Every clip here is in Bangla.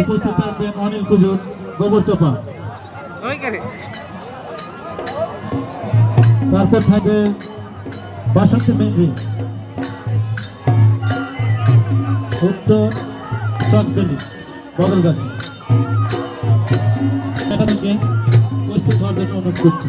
উপস্থিত থাকবেন অনিল কুজুর গোবর চোপা তারপর থাকবে বাসন্ত মেঞ্জি উত্তর চকবেলি বদলগাছি। এখানে উপস্থিত হওয়ার জন্য অনুরোধ করছি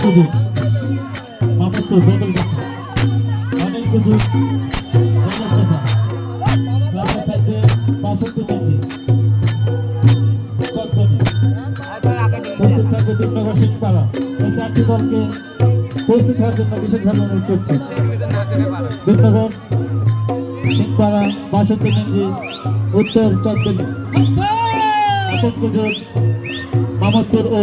কুজুর মামদপুর বদল গেছে অনিল কুজুর বদল এই চারটি দলকে প্রস্তুত হওয়ার জন্য বিশেষভাবে অনুরোধ করছি। দিননগর সিংপাড়া উত্তর চকবেলি আপন কুজুর ও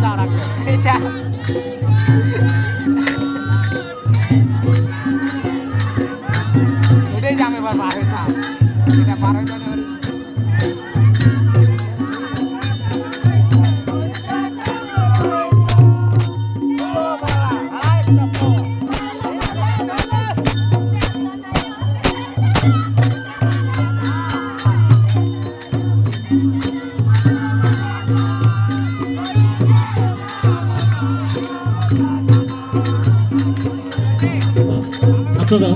เจ้ารั আপনারা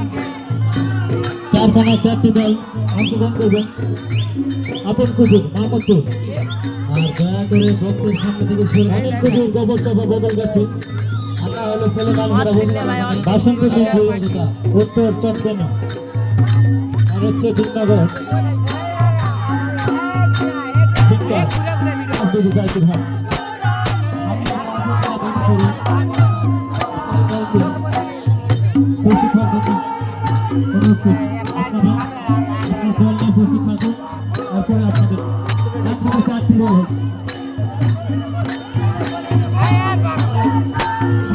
চার কোনা চারটি দল অংশগ্রহণ করবেন আপন কুজুর মাহমুদপুর আর দয়া করে ভক্তের সামনে থেকে অনেক কুজুর গোবর চাপা বদল গেছে। আমরা হলো ছেলে বালকেরা বাসন্তী উত্তর চট্টগ্রাম আর হচ্ছে দিননগর শিক্ষা আব্দুল জাহিদ তারপরে আপনাদের একসাথে চারটি হবে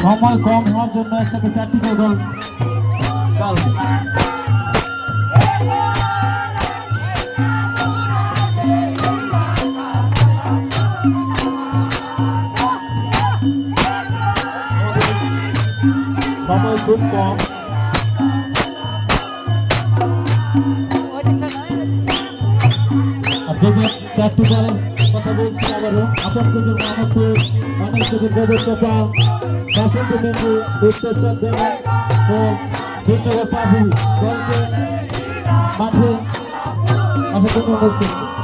সময় কম হওয়ার জন্য একসাথে চারটি দল। সময় খুব কম। দলের কথা বলছি আবারও আপন কুজুর মাহমুদপুর অনেক কুজুর গোবর চপা বাসন্তী মেন্দু উত্তর চট্টগ্রাম করছি।